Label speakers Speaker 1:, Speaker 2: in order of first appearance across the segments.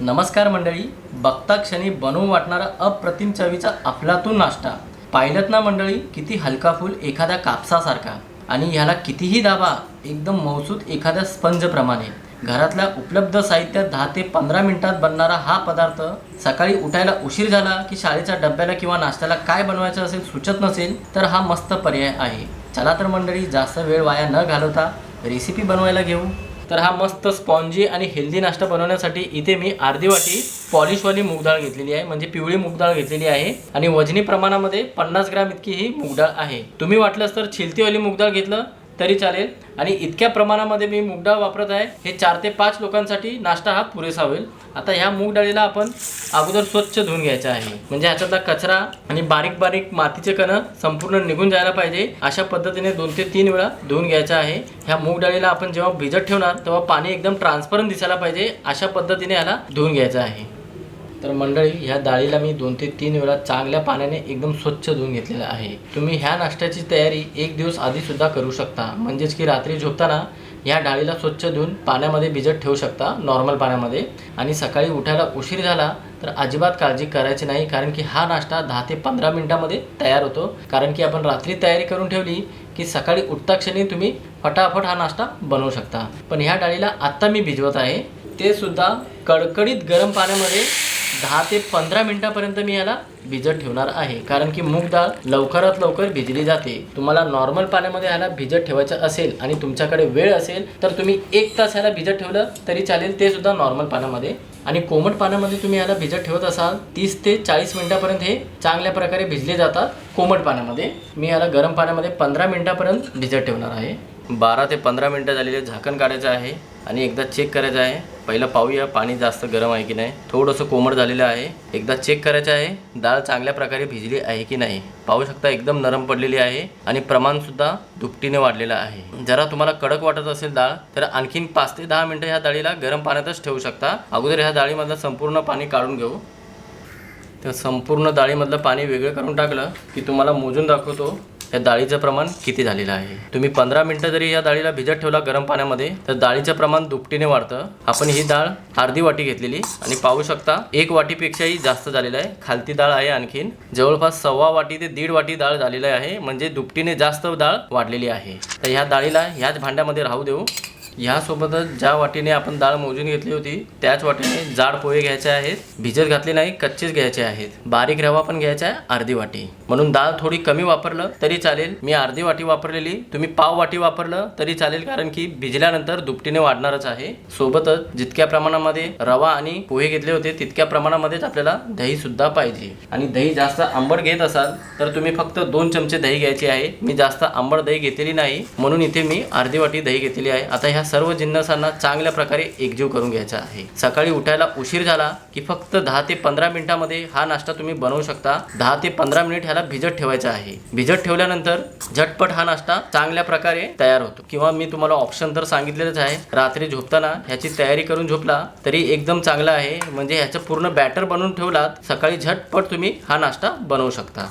Speaker 1: नमस्कार मंडळी बघता क्षणी बनवून वाटणारा अप्रतिम चवीचा अफलातून नाश्ता. पाहिलत ना मंडळी किती हलका फुल एखाद्या कापसासारखा. आणि ह्याला कितीही दाबा एकदम मौसूद एखाद्या स्पंजप्रमाणे. घरातल्या उपलब्ध साहित्यात दहा ते पंधरा मिनिटात बनणारा हा पदार्थ सकाळी उठायला उशीर झाला की शाळेच्या डब्याला किंवा नाश्त्याला काय बनवायचं असेल सुचत नसेल तर हा मस्त पर्याय आहे. चला तर मंडळी जास्त वेळ वाया न घालवता रेसिपी बनवायला घेऊ. तर हा मस्त स्पॉन्जी आणि हेल्दी नाश्ता बनवण्यासाठी इथे मी अर्धी वाटी पॉलिशवाली मूगडाळ घेतलेली आहे म्हणजे पिवळी मूगडाळ घेतलेली आहे. आणि वजनी प्रमाणामध्ये पन्नास ग्राम इतकी ही मूगडाळ आहे. तुम्ही वाटलंच तर छिलतीवाली मूगडाळ घेतलं तरी चालेल. आणि इतक्या प्रमाणामध्ये मी मूग डाळ वापरत आहे हे चार ते पाच लोकांसाठी नाश्ता हा पुरेसा होईल. आता ह्या मूग डाळीला आपण अगोदर स्वच्छ धुवून घ्यायचा आहे. म्हणजे ह्याच्यातला कचरा आणि बारीक बारीक मातीचे कण संपूर्ण निघून जायला पाहिजे. अशा पद्धतीने दोन ते तीन वेळा धुवून घ्यायचा आहे. ह्या मूग डाळीला आपण जेव्हा भिजत ठेवणार तेव्हा पाणी एकदम ट्रान्सपरंट दिसायला पाहिजे. अशा पद्धतीने ह्याला धुवून घ्यायचं आहे. तर मंडळी ह्या डाळीला मी दोन ते तीन वेळा चांगल्या पाण्याने एकदम स्वच्छ धुवून घेतलेलं आहे. तुम्ही ह्या नाश्त्याची तयारी एक दिवस आधी सुद्धा करू शकता. म्हणजेच की रात्री झोपताना ह्या डाळीला स्वच्छ धुवून पाण्यामध्ये भिजत ठेवू शकता नॉर्मल पाण्यामध्ये. आणि सकाळी उठायला उशीर झाला तर अजिबात काळजी करायची नाही कारण की हा नाश्ता दहा ते पंधरा मिनिटामध्ये तयार होतो. कारण की आपण रात्री तयारी करून ठेवली की सकाळी उठता क्षणी तुम्ही फटाफट हा नाश्ता बनवू शकता. पण ह्या डाळीला आत्ता मी भिजवत आहे. ते सुद्धा कडकडीत गरम पाण्यामध्ये दहा ते पंधरा मिनिटापर्यंत मी याला भिजत ठेवणार आहे. कारण की मूग डाळ लवकरात लवकर भिजली जाते. तुम्हाला नॉर्मल पाण्यामध्ये ह्याला भिजत ठेवायचं असेल आणि तुमच्याकडे वेळ असेल तर तुम्ही एक तास ह्याला भिजत ठेवलं तरी चालेल ते सुद्धा नॉर्मल पाण्यामध्ये. आणि कोमट पाण्यामध्ये तुम्ही याला भिजत ठेवत असाल तीस ते चाळीस मिनिटापर्यंत हे चांगल्या प्रकारे भिजले जातात कोमट पाण्यामध्ये. मी याला गरम पाण्यामध्ये पंधरा मिनिटापर्यंत भिजत ठेवणार आहे. बारा ते पंधरा मिनटं झालेले झाकण काढायचं आहे आणि एकदा चेक करायचं आहे. पहिलं पाहूया पाणी जास्त गरम आहे की नाही. थोडंसं कोमट झालेलं आहे. एकदा चेक करायचं आहे डाळ चांगल्या प्रकारे भिजली आहे की नाही. पाहू शकता एकदम नरम पडलेली आहे आणि प्रमाणसुद्धा दुपटीने वाढलेलं आहे. जरा तुम्हाला कडक वाटत असेल डाळ तर आणखीन पाच ते दहा मिनटं ह्या डाळीला गरम पाण्यातच ठेवू शकता. अगोदर ह्या डाळीमधलं संपूर्ण पाणी काढून घेऊ. तर संपूर्ण डाळीमधलं पाणी वेगळं करून टाकलं की तुम्हाला मोजून दाखवतो. या डाळीचं प्रमाण किती झालेलं आहे? तुम्ही पंधरा मिनटं जरी या डाळीला भिजत ठेवला गरम पाण्यामध्ये तर डाळीचं प्रमाण दुपटीने वाढतं. आपण ही डाळ अर्धी वाटी घेतलेली आणि पाहू शकता एक वाटीपेक्षाही जास्त झालेलं आहे. खालती डाळ आहे आणखीन. जवळपास सव्वा वाटी ते दीड वाटी डाळ झालेली आहे म्हणजे दुपटीने जास्त डाळ वाढलेली आहे. तर ह्या डाळीला ह्याच भांड्यामध्ये राहू देऊ. ह्यासोबतच ज्या वाटीने आपण डाळ मोजून घेतली होती त्याच वाटीने जाड पोहे घ्यायचे आहेत भिजत घातले नाही कच्चेच घ्यायचे आहेत. बारीक रवा पण घ्यायचा आहे अर्धी वाटी. म्हणून डाळ थोडी कमी वापरलं तरी चालेल. मी अर्धी वाटी वापरलेली तुम्ही पाव वाटी वापरलं तरी चालेल कारण की भिजल्यानंतर दुपटीने वाढणारच आहे. सोबतच जितक्या प्रमाणामध्ये रवा आणि पोहे घेतले होते तितक्या प्रमाणामध्येच आपल्याला दही सुद्धा पाहिजे. आणि दही जास्त आंबट घेत असाल तर तुम्ही फक्त दोन चमचे दही घ्यायचे आहे. मी जास्त आंबट दही घेतलेली नाही म्हणून इथे मी अर्धी वाटी दही घेतलेली आहे. आता ह्या सर्व जिन्नसांना चांगल्या प्रकारे एकजीव करून घ्यायचा आहे. सकाळी उठायला उशीर झाला की फक्त दहा ते पंधरा मिनिटामध्ये हा नाश्ता तुम्ही बनवू शकता. दहा ते पंधरा मिनिट ह्याला भिजत ठेवायचा आहे. भिजत ठेवल्यानंतर झटपट हा नाश्ता चांगल्या प्रकारे तयार होतो. किंवा मी तुम्हाला ऑप्शन तर सांगितलेलंच आहे. रात्री झोपताना ह्याची तयारी करून झोपला तरी एकदम चांगला आहे. म्हणजे ह्याचं पूर्ण बॅटर बनवून ठेवलात. सकाळी झटपट तुम्ही हा नाश्ता बनवू शकता.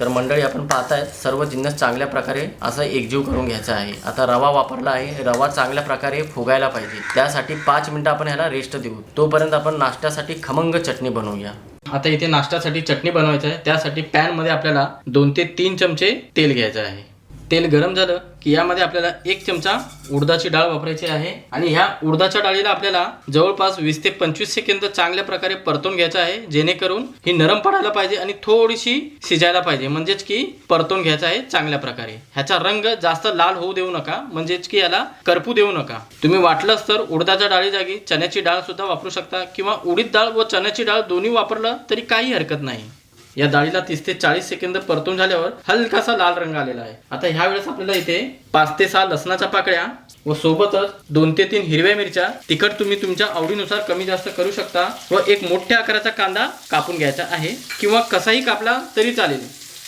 Speaker 1: तर मंडळी आपण पाहताय सर्व जिन्नस चांगल्या प्रकारे असं एकजीव करून घ्यायचा आहे. आता रवा वापरला आहे. रवा चांगल्या प्रकारे फुगायला पाहिजे. त्यासाठी पाच मिनिटं आपण ह्याला रेस्ट देऊ. तोपर्यंत आपण नाश्त्यासाठी खमंग चटणी बनवूया. आता इथे नाश्त्यासाठी चटणी बनवायचं आहे. त्यासाठी पॅनमध्ये आपल्याला दोन ते तीन चमचे तेल घ्यायचं आहे. तेल गरम झालं की यामध्ये आपल्याला एक चमचा उडदाची डाळ वापरायची आहे. आणि ह्या उडदाच्या डाळीला आपल्याला जवळपास वीस ते पंचवीस सेकंद चांगल्या प्रकारे परतून घ्यायचं आहे. जेणेकरून ही नरम पडायला पाहिजे आणि थोडीशी शिजायला पाहिजे. म्हणजेच की परतून घ्यायचं आहे चांगल्या प्रकारे. ह्याचा रंग जास्त लाल होऊ देऊ नका. म्हणजेच की याला करपू देऊ नका. तुम्ही वाटलंच तर उडदाच्या डाळी जागी चण्याची डाळ सुद्धा वापरू शकता किंवा उडीद डाळ व चण्याची डाळ दोन्ही वापरलं तरी काही हरकत नाही. या डाळीला तीस ते चाळीस सेकंद परतून झाल्यावर हलकासा लाल रंग आलेला आहे. आता ह्या वेळेस आपल्याला इथे पाच ते सहा लसणाच्या पाकळ्या व सोबतच दोन ते तीन हिरव्या मिरच्या तिखट तुम्ही तुमच्या आवडीनुसार कमी जास्त करू शकता व एक मोठ्या आकाराचा कांदा कापून घ्यायचा आहे किंवा कसाही कापला तरी चालेल.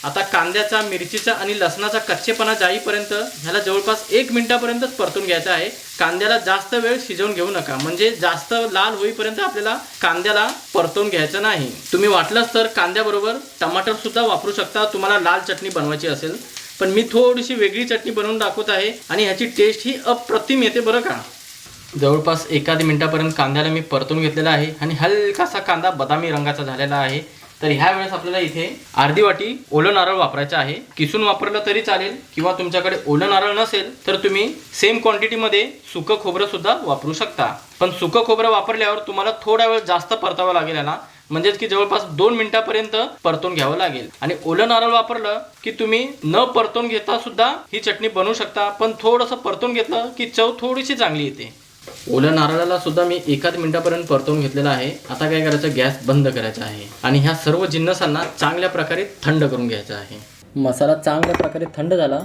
Speaker 1: आता कांद्याचा मिरचीचा आणि लसणाचा कच्चेपणा जाईपर्यंत ह्याला जवळपास एक मिनिटापर्यंतच परतून घ्यायचा आहे. कांद्याला जास्त वेळ शिजवून घेऊ नका. म्हणजे जास्त लाल होईपर्यंत आपल्याला कांद्याला परतून घ्यायचं नाही. तुम्ही वाटलंच तर कांद्याबरोबर टमाटर सुद्धा वापरू शकता. तुम्हाला लाल चटणी बनवायची असेल. पण मी थोडीशी वेगळी चटणी बनवून दाखवत आहे आणि ह्याची टेस्ट ही अप्रतिम येते बरं का. जवळपास एखाद मिनिटापर्यंत कांद्याला मी परतून घेतलेला आहे आणि हलकासा कांदा बदामी रंगाचा झालेला आहे. तर ह्या वेळेस आपल्याला इथे अर्धी वाटी ओलं नारळ वापरायचं आहे. किसून वापरलं तरी चालेल किंवा तुमच्याकडे ओलं नारळ नसेल तर तुम्ही सेम क्वांटिटीमध्ये सुकं खोबरं सुद्धा वापरू शकता. पण सुकं खोबरं वापरल्यावर तुम्हाला थोडा वेळ जास्त परतावं लागेल ना म्हणजेच की जवळपास दोन मिनिटापर्यंत परतून घ्यावं लागेल. आणि ओलं नारळ वापरलं की तुम्ही न परतून घेता सुद्धा ही चटणी बनवू शकता. पण थोडंसं परतून घेतलं की चव थोडीशी चांगली येते. ओल्या नारळाला सुद्धा मी एकाच मिनिटापर्यंत परतवून घेतलेला आहे. आता काय करायचं? गॅस बंद करायचा आहे. आणि ह्या सर्व जिन्नसांना चांगल्या प्रकारे थंड करून घ्यायचा आहे. मसाला चांगल्या प्रकारे थंड झाला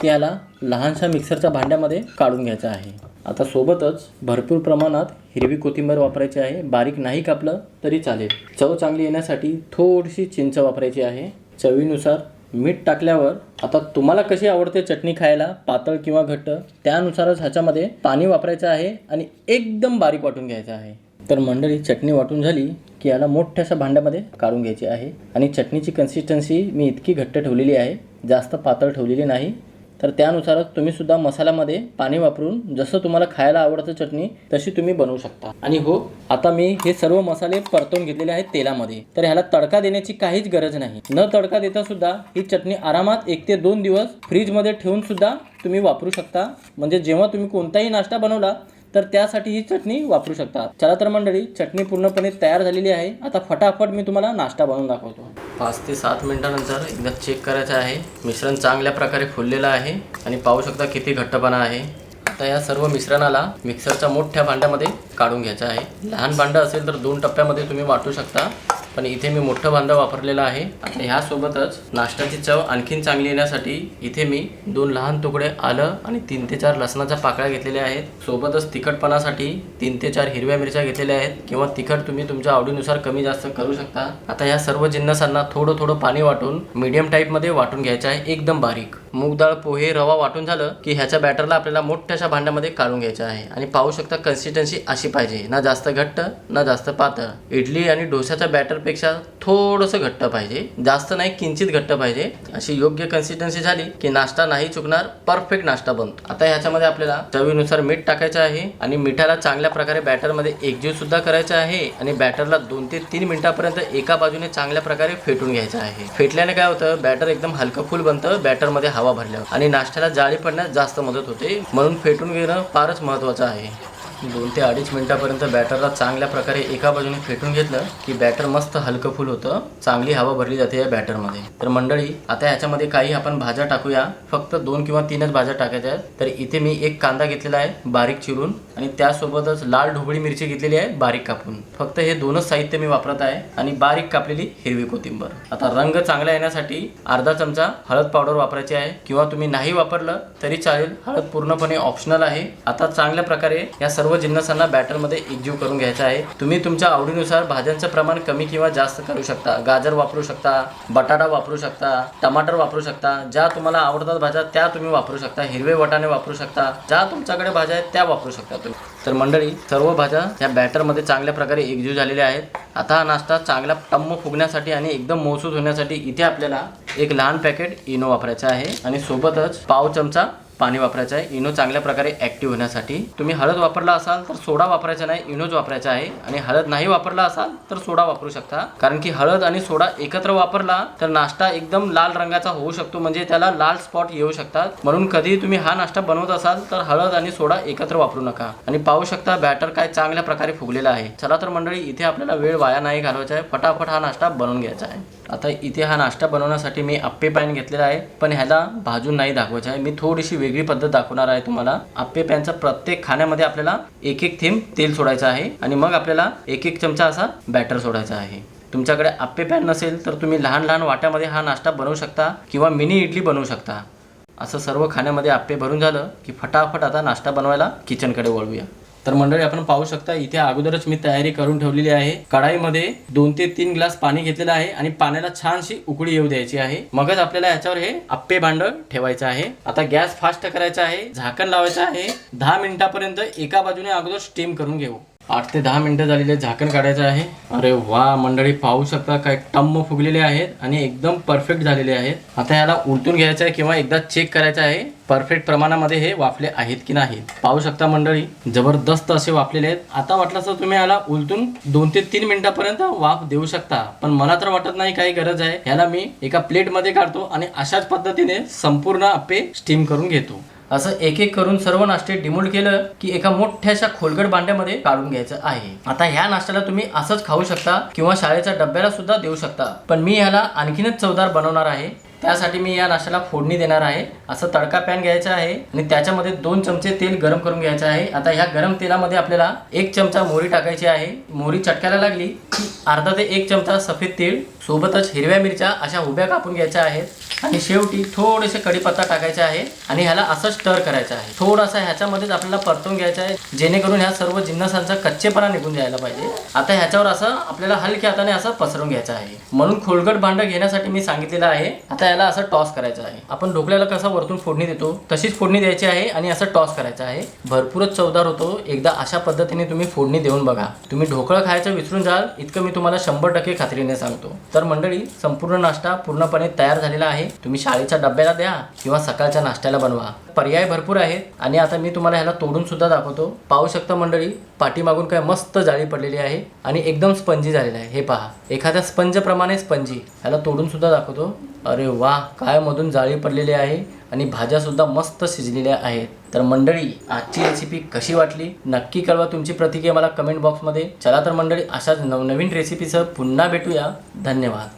Speaker 1: की याला लहानशा मिक्सरच्या भांड्यामध्ये काढून घ्यायचा आहे. आता सोबतच भरपूर प्रमाणात हिरवी कोथिंबीर वापरायची आहे. बारीक नाही कापलं तरी चालेल. चव चांगली येण्यासाठी थोडीशी चिंच वापरायची आहे. चवीनुसार मीठ टाकल्यावर आता तुम्हाला कशी आवडते चटणी खायला? पातळ किंवा घट्ट? त्यानुसारच ह्याच्यामध्ये पाणी वापरायचं आहे आणि एकदम बारीक वाटून घ्यायचं आहे. तर मंडळी चटणी वाटून झाली की याला मोठ्याशा भांड्यामध्ये काढून घ्यायची आहे. आणि चटणीची कन्सिस्टन्सी मी इतकी घट्ट ठेवलेली आहे. जास्त पातळ ठेवलेली नाही. तर त्यानुसारच तुम्ही सुद्धा मसाल्यामध्ये पाणी वापरून जसं तुम्हाला खायला आवडतं चटणी तशी तुम्ही बनवू शकता. आणि हो आता मी हे सर्व मसाले परतवून घेतलेले आहेत तेलामध्ये. तर ह्याला तडका देण्याची काहीच गरज नाही. न तडका देता सुद्धा ही चटणी आरामात एक ते दोन दिवस फ्रीजमध्ये ठेवून सुद्धा तुम्ही वापरू शकता. म्हणजे जेव्हा तुम्ही कोणताही नाश्ता बनवला तर त्यासाठी ही चटणी वापरू शकता. चला तर मंडळी चटणी पूर्णपणे तयार झालेली आहे. आता फटाफट मी तुम्हाला नाश्ता बनवून दाखवतो. पाच ते सात मिनटानंतर एकदा चेक करायचं आहे. मिश्रण चांगल्या प्रकारे फुललेलं आहे आणि पाहू शकता किती घट्टपणा आहे. आता या सर्व मिश्रणाला मिक्सरच्या मोठ्या भांड्यामध्ये काढून घ्यायचं आहे. लहान भांडं असेल तर दोन टप्प्यामध्ये तुम्ही वाटू शकता. पण इथे मी मोठं भांडं वापरलेलं आहे. आणि ह्यासोबतच नाश्त्याची चव आणखीन चांगली येण्यासाठी इथे मी दोन लहान तुकडे आलं आणि तीन ते चार लसणाच्या पाकळ्या घेतलेल्या आहेत. सोबतच तिखटपणासाठी तीन ते चार हिरव्या मिरच्या घेतलेल्या आहेत. किंवा तिखट तुम्ही तुमच्या आवडीनुसार कमी जास्त करू शकता. आता ह्या सर्व जिन्नसांना थोडं थोडं पाणी वाटून मीडियम टाईपमध्ये वाटून घ्यायचं आहे. एकदम बारीक. मूग डाळ पोहे रवा वाटून झालं की ह्याच्या बॅटरला आपल्याला मोठ्याशा भांड्यामध्ये काढून घ्यायचं आहे. आणि पाहू शकता कन्सिस्टन्सी अशी पाहिजे. ना जास्त घट्ट ना जास्त पातळ. इडली आणि डोश्याच्या बॅटरपेक्षा थोडंसं घट्ट पाहिजे. जास्त नाही किंचित घट्ट पाहिजे. अशी योग्य कन्सिस्टन्सी झाली की नाश्ता नाही चुकणार परफेक्ट नाश्ता बनतो आता ह्याच्यामध्ये आपल्याला चवीनुसार मीठ टाकायचं आहे आणि मिठाला चांगल्या प्रकारे बॅटरमध्ये एकजीव सुद्धा करायचं आहे आणि बॅटरला दोन ते तीन मिनिटापर्यंत एका बाजूने चांगल्या प्रकारे फेटून घ्यायचं आहे. फेटल्याने काय होतं? बॅटर एकदम हलकं फुल बनतं. बॅटरमध्ये हवा भरल्यावर आणि नाश्त्याला जाळी पडण्यास जास्त मदत होते. म्हणून फेटून घेणं फारच महत्त्वाचं आहे. दोन ते अडीच मिनिटापर्यंत बॅटरला चांगल्या प्रकारे एका बाजूने फेटून घेतलं की बॅटर मस्त हलकं फुल होतं. चांगली हवा भरली जाते या बॅटरमध्ये. तर मंडळी आता ह्याच्यामध्ये काही आपण भाज्या टाकूया. फक्त दोन किंवा तीनच भाज्या टाकायच्या आहेत. तर इथे मी एक कांदा घेतलेला आहे बारीक चिरून. आणि त्यासोबतच लाल ढोबळी मिरची घेतलेली आहे बारीक कापून. फक्त हे दोनच साहित्य मी वापरत आहे आणि बारीक कापलेली हिरवी कोथिंबर. आता रंग चांगला येण्यासाठी अर्धा चमचा हळद पावडर वापरायची आहे. किंवा तुम्ही नाही वापरलं तरी चालेल. हळद पूर्णपणे ऑप्शनल आहे. आता चांगल्या प्रकारे या सर्व जिन्नसांना बॅटरमध्ये एकजीव करून घ्यायचा आहे. तुम्ही तुमच्या आवडीनुसार भाज्यांचं प्रमाण कमी किंवा जास्त करू शकता. गाजर वापरू शकता बटाटा वापरू शकता टमाटर वापरू शकता. ज्या तुम्हाला आवडतात भाज्या त्या तुम्ही वापरू शकता. हिरवे वटाणे वापरू शकता. ज्या तुमच्याकडे भाज्या आहेत त्या वापरू शकता तुम्ही तर मंडळी सर्व भाज्या या बॅटरमध्ये चांगल्या प्रकारे एकजीव झालेल्या आहेत. आता हा नाश्ता चांगला टम्म फुगण्यासाठी आणि एकदम मौसूद होण्यासाठी इथे आपल्याला एक लहान पॅकेट इनो वापरायचं आहे. आणि सोबतच पाव चमचा पाणी वापरायचं आहे. इनो चांगल्या प्रकारे ॲक्टिव्ह होण्यासाठी. तुम्ही हळद वापरला असाल तर सोडा वापरायचा नाही इनोच वापरायचा आहे. आणि हळद नाही वापरला असाल तर सोडा वापरू शकता. कारण की हळद आणि सोडा एकत्र वापरला तर नाश्ता एकदम लाल रंगाचा होऊ शकतो. म्हणजे त्याला लाल स्पॉट येऊ शकतात. म्हणून कधी तुम्ही हा नाश्ता बनवत असाल तर हळद आणि सोडा एकत्र वापरू नका. आणि पाहू शकता बॅटर काय चांगल्या प्रकारे फुगलेला आहे. चला तर मंडळी इथे आपल्याला वेळ वाया नाही घालवायचा आहे. फटाफट हा नाश्ता बनवून घ्यायचा आहे. आता इथे हा नाश्ता बनवण्यासाठी मी आप्पे पॅन घेतलेला आहे. पण ह्याला भाजून नाही दाखवायचं आहे. मी थोडीशी वेगळी पद्धत दाखवणार आहे तुम्हाला. आप्पे पॅनचा प्रत्येक खाण्यामध्ये आपल्याला एक एक थेंब तेल सोडायचं आहे आणि मग आपल्याला एक एक चमचा असा बॅटर सोडायचा आहे. तुमच्याकडे आप्पे पॅन नसेल तर तुम्ही लहान लहान वाट्यामध्ये हा नाश्ता बनवू शकता किंवा मिनी इडली बनवू शकता. असं सर्व खाण्यामध्ये आप्पे भरून झालं की फटाफट आता नाश्ता बनवायला किचनकडे वळूया. तर मंडळी आपण पाहू शकता इथे अगोदरच मी तयारी करून ठेवलेली आहे. कढाईमध्ये दोन ते तीन ग्लास पाणी घेतलेलं आहे आणि पाण्याला छानशी उकळी येऊ द्यायची आहे. मगच आपल्याला याच्यावर हे आप्पे भांडं ठेवायचं आहे. आता गॅस फास्ट करायचा आहे झाकण लावायचं आहे. दहा मिनिटापर्यंत एका बाजूने अगोदर स्टीम करून घेऊ. आठ ते दहा मिनिटं झालेले आहेत. झाकण काढायचं आहे. अरे वा मंडळी पाहू शकता काय टम्म फुगलेले आहेत आणि एकदम परफेक्ट झालेले आहेत. आता याला उलटून घ्यायचं आहे किंवा एकदा चेक करायचं आहे परफेक्ट प्रमाणामध्ये हे वाफले आहेत की नाही पाहू शकता मंडळी जबरदस्त असे वाफलेले आहेत. आता वाटलं तर तुम्ही याला उलटून दोन ते तीन मिनिटापर्यंत वाफ देऊ शकता. पण मला तर वाटत नाही काही गरज आहे. ह्याला मी एका प्लेटमध्ये काढतो आणि अशाच पद्धतीने संपूर्ण आपे स्टीम करून घेतो. असं एक एक करून सर्व नाश्ते डिमोल्ड केलं की एका मोठ्याशा खोलगट भांड्यामध्ये काढून घ्यायचं आहे. आता ह्या नाश्त्याला तुम्ही असंच खाऊ शकता किंवा शाळेच्या डब्याला सुद्धा देऊ शकता. पण मी ह्याला आणखीनच चवदार बनवणार आहे. त्यासाठी मी या नाश्त्याला फोडणी देणार आहे. असं तडका पॅन घ्यायचा आहे आणि त्याच्यामध्ये दोन चमचे तेल गरम करून घ्यायचं आहे. आता ह्या गरम तेलामध्ये आपल्याला एक चमचा मोहरी टाकायची आहे. मोहरी चटकायला लागली. की अर्धा ते एक चमचा सफेद तेल सोबतच हिरव्या मिरच्या अशा उभ्या कापून घ्यायच्या आहेत. आणि शेवटी थोडेसे कढीपत्ता टाकायचा आहे आणि ह्याला असं स्टर करायचं आहे. थोडासा ह्याच्यामध्येच आपल्याला परतून घ्यायचा आहे जेणेकरून ह्या सर्व जिन्नसांचा कच्चेपणा निघून जायला पाहिजे. आता ह्याच्यावर असं आपल्याला हलक्या हाताने असं पसरून घ्यायचं आहे. म्हणून खोलगट भांडं घेण्यासाठी मी सांगितलेलं आहे. आता याला असं टॉस करायचं आहे. आपण ढोकळ्याला कसा वरतून फोडणी देतो तशीच फोडणी द्यायची आहे आणि असं टॉस करायचं आहे. भरपूरच चवदार होतो. एकदा अशा पद्धतीने तुम्ही फोडणी देऊन बघा. तुम्ही ढोकळं खायचं विसरून जाल इतकं मी तुम्हाला शंभर टक्के खात्रीने सांगतो. तर मंडळी संपूर्ण नाश्ता पूर्णपणे तयार झालेला आहे. तुम्ही शाळेच्या डब्याला द्या किंवा सकाळच्या नाश्त्याला बनवा. पर्याय भरपूर आहेत आणि आता मी तुम्हाला ह्याला तोडून सुद्धा दाखवतो. पाहू शकता मंडळी पाठीमागून काय मस्त जाळी पडलेली आहे आणि एकदम स्पंजी झालेला आहे. हे पहा एखाद्या स्पंजप्रमाणे स्पंजी. ह्याला तोडून सुद्धा दाखवतो. अरे वा काय मधून जाळी पडलेली आहे आणि भाज्या सुद्धा मस्त शिजलेल्या आहेत. तर मंडळी आजची रेसिपी कशी वाटली? नक्की कळवा तुमची प्रतिक्रिया मला कमेंट बॉक्समध्ये चला तर मंडळी अशाच नवनवीन रेसिपीसह पुन्हा भेटूया. धन्यवाद.